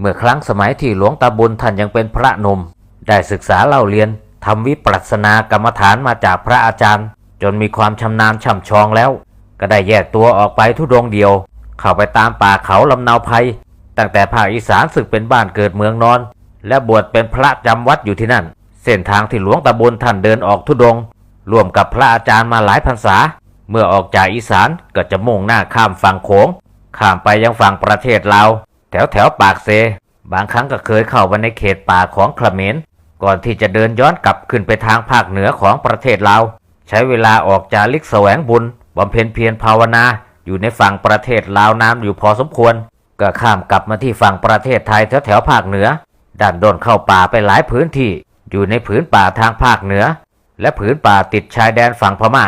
เมื่อครั้งสมัยที่หลวงตาบุญท่านยังเป็นพระนม ได้ศึกษาเล่าเรียนทำวิปัสสนากรรมฐานมาจากพระอาจารย์ จนมีความชำนาญช่ำชองแล้ว ก็ได้แยกตัวออกไปทุดงเดียว เข้าไปตามป่าเขาลำนาภัย ตั้งแต่ภาคอีสานศึกเป็นบ้านเกิดเมืองนอน และบวชเป็นพระจำวัดอยู่ที่นั่น เส้นทางที่หลวงตาบุญท่านเดินออกทุดง ร่วมกับพระอาจารย์มาหลายพรรษา เมื่อออกจากอีสานก็จะมุ่งหน้าข้ามฝั่งโขงข้ามไปยังฝั่งประเทศลาว แถวแถวปากเซ บางครั้งก็เคยเข้าไปในเขตป่าของเขมรก่อนที่จะเดินย้อนกลับขึ้นไปทางภาคเหนือของประเทศลาวใช้เวลาออกจาริกแสวงบุญบำเพ็ญเพียรภาวนาอยู่ในฝั่งประเทศลาวนานอยู่พอสมควร ก็ข้ามกลับมาที่ฝั่งประเทศไทยแถวแถวภาคเหนือดันโดนเข้าป่าไปหลายพื้นที่ อยู่ในผืนป่าทางภาคเหนือ และผืนป่าติดชายแดนฝั่งพม่า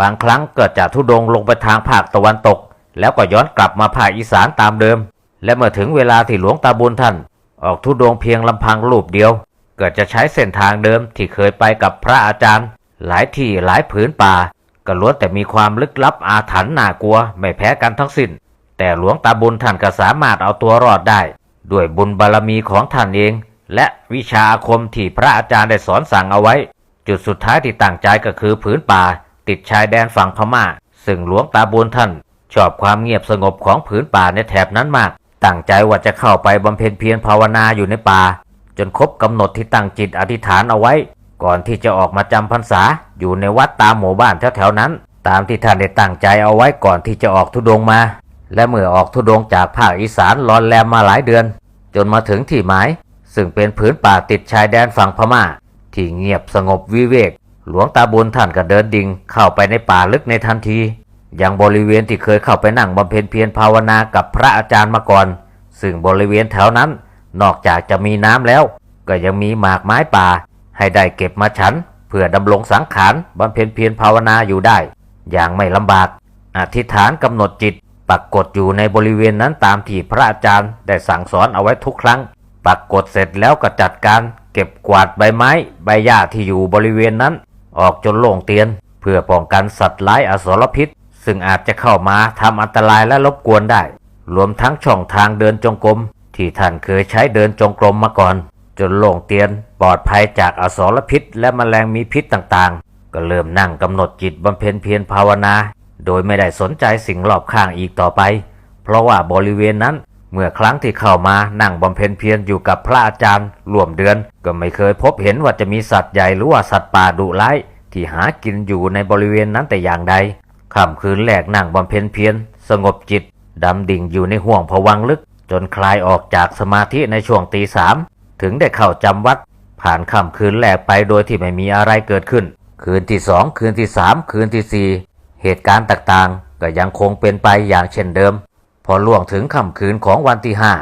บางครั้งเก็จะทุดงลงไปทางภาคตะวันตก แล้วก็ย้อนกลับมาภาคอีสานตามเดิม และเมื่อถึงเวลาที่หลวงตาบุญท่าน ออกทุดงเพียงลำพังรูปเดียว เก็จะใช้เส้นทางเดิมที่เคยไปกับพระอาจารย์ หลายที่หลายผืนป่า ก็ล้วนแต่มีความลึกลับอาถรรพ์น่ากลัวไม่แพ้กันทั้งสิ้น แต่หลวงตาบุญท่านก็สามารถเอาตัวรอดได้ ด้วยบุญบารมีของท่านเอง และวิชาอาคมที่พระอาจารย์ได้สอนสั่งเอาไว้ จุดสุดท้ายที่ตั้งใจก็คือผืนป่า ติดชายแดนฝั่งพม่า ซึ่งหลวงตาบุญท่านชอบความเงียบสงบของผืนป่าในแถบนั้นมาก ตั้งใจว่าจะเข้าไปบำเพ็ญเพียรภาวนาอยู่ในป่า จนครบกำหนดที่ตั้งจิตอธิษฐานเอาไว้ ก่อนที่จะออกมาจำพรรษาอยู่ในวัดตามหมู่บ้านแถวๆนั้น ตามที่ท่านได้ตั้งใจเอาไว้ก่อนที่จะออกทุดงมา และเมื่อออกทุดงจากภาคอีสานลอนแลมมาหลายเดือน จนมาถึงที่หมาย ซึ่งเป็นผืนป่าติดชายแดนฝั่งพม่า ที่เงียบสงบวิเวก หลวงตาบุญท่านก็เดินดิ่งเข้าไปในป่าลึกในทันที ยังบริเวณที่เคยเข้าไปนั่งบำเพ็ญเพียรภาวนากับพระอาจารย์มาก่อน ซึ่งบริเวณแถวนั้น นอกจากจะมีน้ำแล้ว ก็ยังมีหมากไม้ป่า ให้ได้เก็บมาฉัน เพื่อดำรงสังขารบำเพ็ญเพียรภาวนาอยู่ได้ อย่างไม่ลำบาก อธิษฐานกำหนดจิตปักกดอยู่ในบริเวณนั้นตามที่พระอาจารย์ได้สั่งสอนเอาไว้ทุกครั้ง ปักกดเสร็จแล้วก็จัดการเก็บกวาดใบไม้ ใบหญ้าที่อยู่บริเวณนั้น ออกจนโล่งเตียน เพื่อป้องกันสัตว์ร้ายอสรพิษ ซึ่งอาจจะเข้ามาทำอันตรายและรบกวนได้ รวมทั้งช่องทางเดินจงกรมที่ท่านเคยใช้เดินจงกรมมาก่อน จนโล่งเตียนปลอดภัยจากอสรพิษ และแมลงมีพิษต่างๆ ก็เริ่มนั่งกำหนดจิตบำเพ็ญเพียรภาวนา โดยไม่ได้สนใจสิ่งรอบข้างอีกต่อไป เพราะว่าบริเวณนั้นเมื่อครั้งที่เข้ามานั่งบำเพ็ญเพียรอยู่กับพระอาจารย์ร่วมเดือน ก็ไม่เคยพบเห็นว่าจะมีสัตว์ใหญ่หรือว่าสัตว์ป่าดุร้ายที่หากินอยู่ในบริเวณนั้นแต่อย่างใด ค่ำคืนแรกนั่งบำเพ็ญเพียรสงบจิต ดำดิ่งอยู่ในห่วงผวังลึก จนคลายออกจากสมาธิในช่วงตีสามถึงได้เข้าจำวัด ผ่านค่ำคืนแรกไปโดยที่ไม่มีอะไรเกิดขึ้น คืนที่สองคืนที่สามคืนที่สี่เหตุการณ์ต่างๆ ก็ยังคงเป็นไปอย่างเช่นเดิม พอล่วงถึงค่ำคืนของวันที่ห้า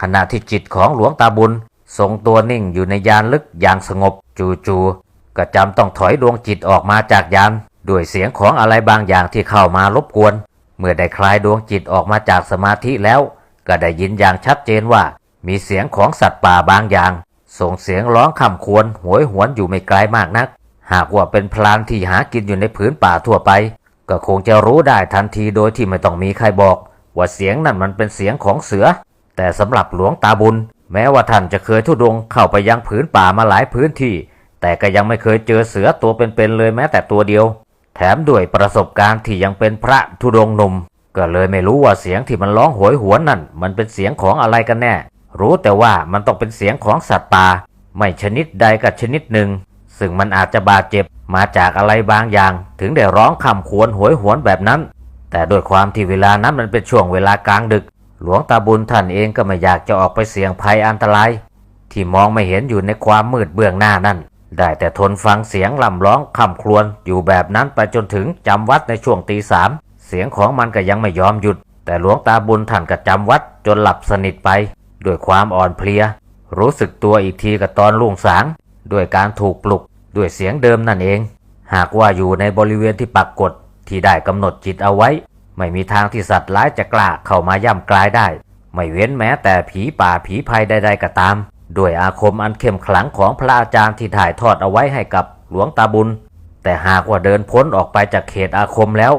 ขณะที่จิตของหลวงตาบุญ ทรงตัวนิ่งอยู่ในยานลึกอย่างสงบจูจ่ๆก็จำต้องถอยดวงจิตออกมาจากยาน ด้วยเสียงของอะไรบางอย่างที่เข้ามารบกวน เมื่อได้คลายดวงจิตออกมาจากสมาธิแล้ว ก็ได้ยินอย่างชัดเจนว่า มีเสียงของสัตว์ป่าบางอย่าง ส่งเสียงร้องคำควรหวยหวนอยู่ไม่ไกลมากนัก หากว่าเป็นพลานที่หากินอยู่ในผืนป่าทั่วไป ก็คงจะรู้ได้ทันทีโดยที่ไม่ต้องมีใครบอก ว่าเสียงนั่นมันเป็นเสียงของเสือ แต่สำหรับหลวงตาบุญ แม้ว่าท่านจะเคยทุดงเข้าไปยังผืนป่ามาหลายพื้นที่ แต่ก็ยังไม่เคยเจอเสือตัวเป็นๆเลยแม้แต่ตัวเดียว แถมด้วยประสบการณ์ที่ยังเป็นพระธุดงหนุ่มก็เลยไม่รู้ว่าเสียงที่มันร้องโหยหวนนั่น มันเป็นเสียงของอะไรกันแน่ รู้แต่ว่ามันต้องเป็นเสียงของสัตว์ป่าไม่ชนิดใดกับชนิดหนึ่ง ซึ่งมันอาจจะบาดเจ็บมาจากอะไรบางอย่าง ถึงได้ร้องคำควรโหวยหวนแบบนั้น แต่ด้วยความที่เวลานั้นมันเป็นช่วงเวลากลางดึก หลวงตาบุญท่านเองก็ไม่อยากจะออกไปเสี่ยงภัยอันตราย ที่มองไม่เห็นอยู่ในความมืดเบื้องหน้านั่น ได้แต่ทนฟังเสียงล่ำร้องคำครวญอยู่แบบนั้นไปจนถึงจำวัดในช่วงตีสามเสียงของมันก็ยังไม่ยอมหยุด แต่หลวงตาบุญท่านก็จำวัดจนหลับสนิทไป ด้วยความอ่อนเพลีย รู้สึกตัวอีกทีกับตอนรุ่งสาง ด้วยการถูกปลุก ด้วยเสียงเดิมนั่นเอง หากว่าอยู่ในบริเวณที่ปักกฎที่ได้กำหนดจิตเอาไว้ ไม่มีทางที่สัตว์ร้ายจะกล้าเข้ามาย่ำกลายได้ ไม่เว้นแม้แต่ผีป่าผีภัยใดๆก็ตาม ด้วยอาคมอันเข้มขลังของพระอาจารย์ที่ถ่ายทอดเอาไว้ให้กับหลวงตาบุญ แต่หากว่าเดินพ้นออกไปจากเขตอาคมแล้ว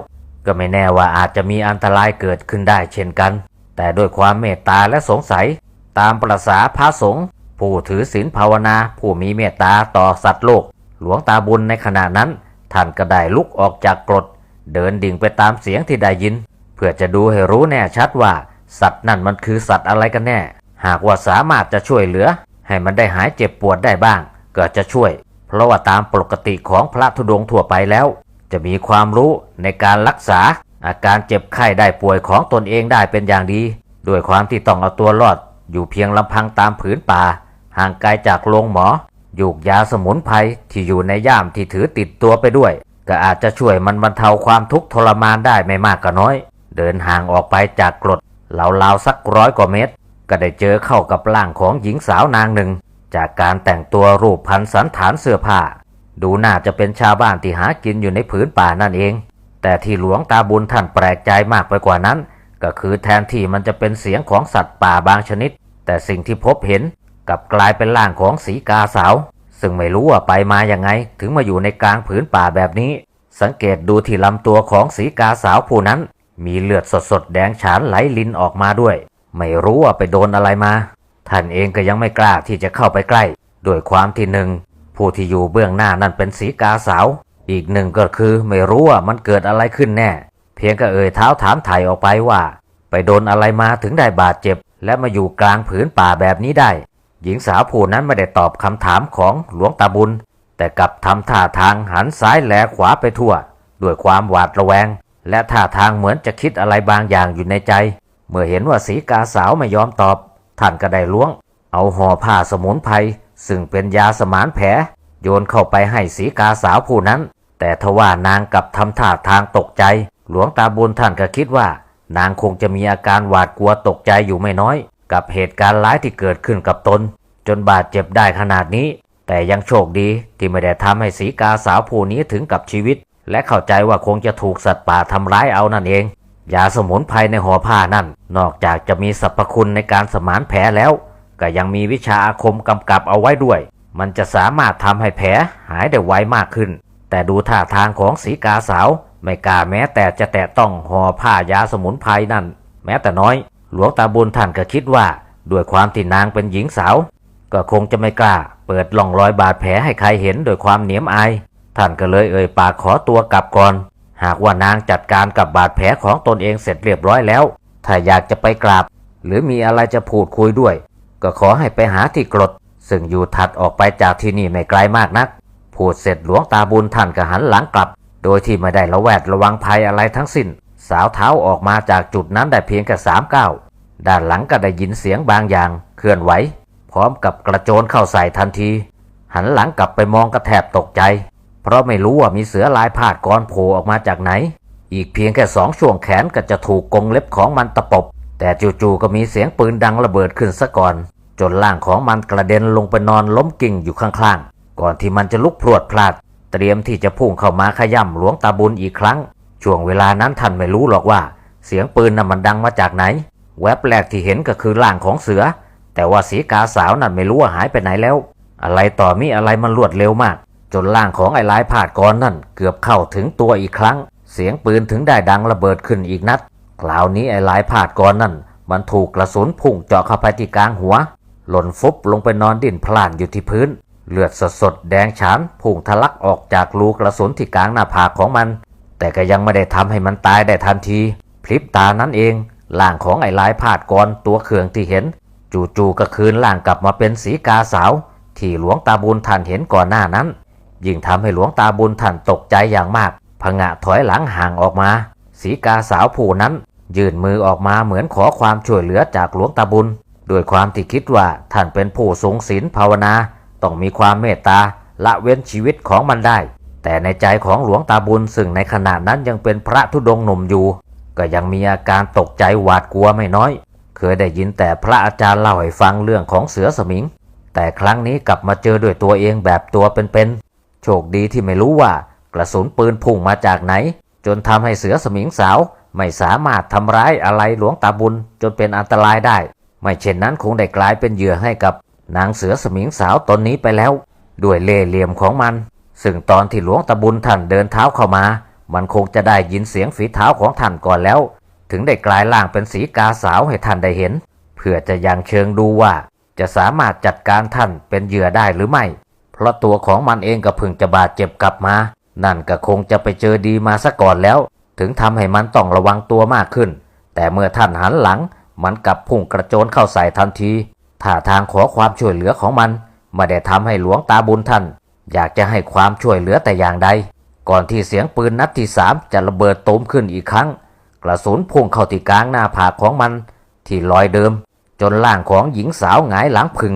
ก็ไม่แน่ว่าอาจจะมีอันตรายเกิดขึ้นได้เช่นกัน แต่ด้วยความเมตตาและสงสัย ตามประษาพระสงฆ์ผู้ถือศีลภาวนา ผู้มีเมตตาต่อสัตว์โลก หลวงตาบุญในขณะนั้น ท่านก็ได้ลุกออกจากกรด เดินดิ่งไปตามเสียงที่ได้ยิน เพื่อจะดูให้รู้แน่ชัดว่า สัตว์นั่นมันคือสัตว์อะไรกันแน่ หากว่าสามารถจะช่วยเหลือ ให้มันได้หายเจ็บปวดได้บ้าง ก็จะช่วย เพราะว่าตามปกติของพระธุดงค์ทั่วไปแล้ว จะมีความรู้ในการรักษา อาการเจ็บไข้ได้ป่วยของตนเองได้เป็นอย่างดี ด้วยความที่ต้องเอาตัวรอด อยู่เพียงลำพังตามผืนป่า ห่างไกลจากโรงหมอยูกยาสมุนไพรที่อยู่ในย่ามที่ถือติดตัวไปด้วย ก็อาจจะช่วยมันบรรเทาความทุกข์ทรมานได้ไม่มากก็น้อย เดินห่างออกไปจากกรดราๆสักร้อยกว่าเมตร ก็ได้เจอเข้ากับร่างของหญิงสาวนางหนึ่ง จากการแต่งตัวรูปพันสันฐานเสื้อผ้า ดูน่าจะเป็นชาวบ้านที่หากินอยู่ในผืนป่านั่นเอง แต่ที่หลวงตาบุญท่านแปลกใจมากไปกว่านั้น ก็คือแทนที่มันจะเป็นเสียงของสัตว์ป่าบางชนิด แต่สิ่งที่พบเห็นกลับกลายเป็นร่างของสีกาสาว ซึ่งไม่รู้ว่าไปมาอย่างไง ถึงมาอยู่ในกลางผืนป่าแบบนี้ สังเกตดูที่ลำตัวของสีกาสาวผู้นั้น มีเลือดสดๆแดงฉานไหลลินออกมาด้วย ไม่รู้ว่าไปโดนอะไรมา ท่านเองก็ยังไม่กล้าที่จะเข้าไปใกล้ ด้วยความที่หนึ่งผู้ที่อยู่เบื้องหน้านั่นเป็นสีกาสาว อีกหนึ่งก็คือไม่รู้ว่ามันเกิดอะไรขึ้นแน่ เพียงก็เอ่ยเท้าถามไถ่ออกไปว่า ไปโดนอะไรมาถึงได้บาดเจ็บ และมาอยู่กลางผืนป่าแบบนี้ได้ หญิงสาวผู้นั้นไม่ได้ตอบคำถามของหลวงตาบุญ แต่กลับทำท่าทางหันซ้ายแลขวาไปทั่ว ด้วยความหวาดระแวง และท่าทางเหมือนจะคิดอะไรบางอย่างอยู่ในใจ เมื่อเห็นว่าสีกาสาวไม่ยอมตอบ ท่านก็ได้ล้วง เอาห่อผ้าสมุนไพรซึ่งเป็นยาสมานแผล โยนเข้าไปให้สีกาสาวผู้นั้น แต่ทว่านางกลับทำท่าทางตกใจ หลวงตาบุญท่านก็คิดว่า นางคงจะมีอาการหวาดกลัวตกใจอยู่ไม่น้อย กับเหตุการณ์ร้ายที่เกิดขึ้นกับตน จนบาดเจ็บได้ขนาดนี้ แต่ยังโชคดีที่ไม่ได้ทำให้สีกาสาวผู้นี้ถึงกับชีวิต และเข้าใจว่าคงจะถูกสัตว์ป่าทำร้ายเอานั่นเอง ยาสมุนไพรในห่อผ้านั่น นอกจากจะมีสรรพคุณในการสมานแผลแล้ว ก็ยังมีวิชาอาคมกำกับเอาไว้ด้วย มันจะสามารถทำให้แผลหายได้ไวมากขึ้น แต่ดูท่าทางของสีกาสาว ไม่กล้าแม้แต่จะแตะต้องห่อผ้ายาสมุนไพรนั่น แม้แต่น้อย หลวงตาบุญท่านก็คิดว่า ด้วยความที่นางเป็นหญิงสาว ก็คงจะไม่กล้า เปิดล่องรอยบาดแผลให้ใครเห็นโดยความเหนียมอาย ท่านก็เลยเอ่ยปากขอตัวกลับก่อน หากว่านางจัดการกับบาดแผลของตนเองเสร็จเรียบร้อยแล้ว ถ้าอยากจะไปกราบ หรือมีอะไรจะพูดคุยด้วย ก็ขอให้ไปหาที่กรด ซึ่งอยู่ถัดออกไปจากที่นี่ไม่ไกลมากนัก พูดเสร็จหลวงตาบุญท่านก็หันหลังกลับ โดยที่ไม่ได้ระแวดระวังภัยอะไรทั้งสิ้น สาวเท้าออกมาจากจุดนั้นได้เพียงแค่สามก้าวด้านหลังก็ได้ยินเสียงบางอย่าง เคลื่อนไหว พร้อมกับกระโจนเข้าใส่ทันที หันหลังกลับไปมองกระแทบตกใจ เพราะไม่รู้ว่ามีเสือลายพาดกรโผล่ออกมาจากไหน อีกเพียงแค่สองช่วงแขนก็จะถูกกงเล็บของมันตะปบ แต่จู่ๆก็มีเสียงปืนดังระเบิดขึ้นซะก่อน จนร่างของมันกระเด็นลงไปนอนล้มกิ่งอยู่ข้างๆ ก่อนที่มันจะลุกพรวดพลาด เตรียมที่จะพุ่งเข้ามาขย่ำหลวงตาบุญอีกครั้ง ช่วงเวลานั้นท่านไม่รู้หรอกว่า เสียงปืนนั้นมันดังมาจากไหน แวบแรกที่เห็นก็คือร่างของเสือ แต่ว่าสีกาสาวนั่นไม่รู้ว่าหายไปไหนแล้ว อะไรต่อมีอะไรมันรวดเร็วมาก จนร่างของไอ้ลายผาดกรนั่นเกือบเข้าถึงตัวอีกครั้ง เสียงปืนถึงได้ดังระเบิดขึ้นอีกนัด คราวนี้ไอ้ลายผาดกรนั่น มันถูกกระสุนพุ่งเจาะเข้าไปที่กลางหัว หล่นฟุบลงไปนอนดิ้นพล่านอยู่ที่พื้น เลือดสดๆแดงฉานพุ่งทะลักออกจากรูกระสุนที่กลางหน้าผากของมัน แต่ก็ยังไม่ได้ทำให้มันตายได้ทันที พลิบตานั้นเองร่างของไอ้ลายผาดกรตัวเคืองที่เห็น จู่ๆก็คืนร่างกลับมาเป็นสีกาสาว ที่หลวงตาบุญท่านเห็นก่อนหน้านั้น ยิ่งทำให้หลวงตาบุญท่านตกใจอย่างมากผงะถอยหลังห่างออกมาสีกาสาวผู้นั้น ยื่นมือออกมาเหมือนขอความช่วยเหลือจากหลวงตาบุญด้วยความที่คิดว่าท่านเป็นผู้สูงศีลภาวนา ต้องมีความเมตตาละเว้นชีวิตของมันได้ แต่ในใจของหลวงตาบุญซึ่งในขณะนั้นยังเป็นพระธุดงค์หนุ่มอยู่ ก็ยังมีอาการตกใจหวาดกลัวไม่น้อย เคยได้ยินแต่พระอาจารย์เล่าให้ฟังเรื่องของเสือสมิง แต่ครั้งนี้กลับมาเจอด้วยตัวเองแบบตัวเป็นๆ โชคดีที่ไม่รู้ว่ากระสุนปืนพุ่งมาจากไหน จนทำให้เสือสมิงสาว ไม่สามารถทำร้ายอะไรหลวงตาบุญจนเป็นอันตรายได้ ไม่เช่นนั้นคงได้กลายเป็นเหยื่อให้กับนางเสือสมิงสาวตนนี้ไปแล้ว ด้วยเล่ห์เหลี่ยมของมัน ซึ่งตอนที่หลวงตาบุญท่านเดินเท้าเข้ามา มันคงจะได้ยินเสียงฝีเท้าของท่านก่อนแล้ว ถึงได้กลายร่างเป็นสีกาสาวให้ท่านได้เห็น เพื่อจะยังเชิงดูว่า จะสามารถจัดการท่านเป็นเหยื่อได้หรือไม่ เพราะตัวของมันเองก็เพิ่งจะบาดเจ็บกลับมา นั่นก็คงจะไปเจอดีมาซะก่อนแล้ว ถึงทำให้มันต้องระวังตัวมากขึ้น แต่เมื่อท่านหันหลัง มันกลับพุ่งกระโจนเข้าใส่ทันทีท่าทางขอความช่วยเหลือของมันไม่ได้ทำให้หลวงตาบุญท่าน อยากจะให้ความช่วยเหลือแต่อย่างใด ก่อนที่เสียงปืนนัดที่สามจะระเบิดตูมขึ้นอีกครั้ง กระสุนพุ่งเข้าที่กลางหน้าผากของมัน ที่ลอยเดิม จนร่างของหญิงสาวหงายหลังพึง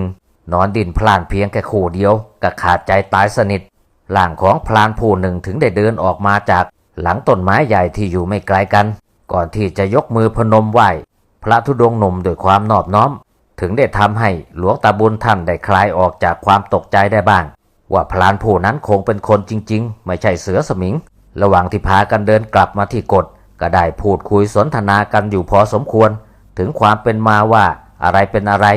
นอนดินพลานเพียงแค่คู่เดียวก็ขาดใจตายสนิทร่างของพลานผู้หนึ่งถึงได้เดินออกมาจากหลังต้นไม้ใหญ่ที่อยู่ไม่ไกลกัน ก่อนที่จะยกมือพนมไหว้พระธุดงค์หนุ่มด้วยความนอบน้อม ถึงได้ทำให้หลวงตาบุญท่านได้คลายออกจากความตกใจได้บ้าง ว่าพลานผู้นั้นคงเป็นคนจริง ๆ ไม่ใช่เสือสมิง ระหว่างที่พากันเดินกลับมาที่กฎก็ได้พูดคุยสนทนากันอยู่พอสมควร ถึงความเป็นมาว่าอะไรเป็นอะไร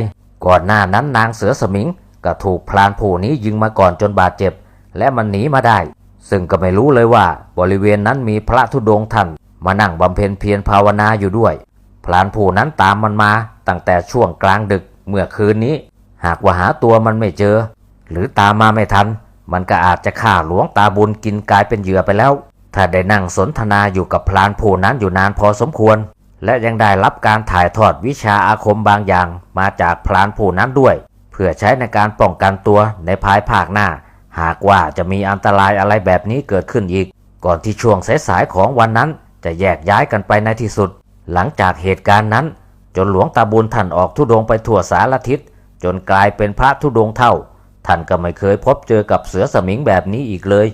ก่อนหน้านั้นนางเสือสมิงก็ถูกพลานผู้นี้ยิงมาก่อนจนบาดเจ็บ และมันหนีมาได้ ซึ่งก็ไม่รู้เลยว่าบริเวณนั้นมีพระธุดงค์ท่านมานั่งบำเพ็ญเพียรภาวนาอยู่ด้วย พลานผู้นั้นตามมันมาตั้งแต่ช่วงกลางดึกเมื่อคืนนี้ หากว่าหาตัวมันไม่เจอ หรือตามมาไม่ทัน มันก็อาจจะฆ่าหลวงตาบุญกินกลายเป็นเหยื่อไปแล้ว ถ้าได้นั่งสนทนาอยู่กับพลานผู้นั้นอยู่นานพอสมควร และยังได้รับการถ่ายทอดวิชาอาคมบางอย่างมาจากพลานผู้นั้นด้วย เพื่อใช้ในการป้องกันตัวในภายภาคหน้า หากว่าจะมีอันตรายอะไรแบบนี้เกิดขึ้นอีก ก่อนที่ช่วงสายๆของวันนั้นจะแยกย้ายกันไปในที่สุด หลังจากเหตุการณ์นั้น จนหลวงตาบุญท่านออกทุดงไปทั่วสารทิศจนกลายเป็นพระทุดงเท่า ท่านก็ไม่เคยพบเจอกับเสือสมิงแบบนี้อีกเลย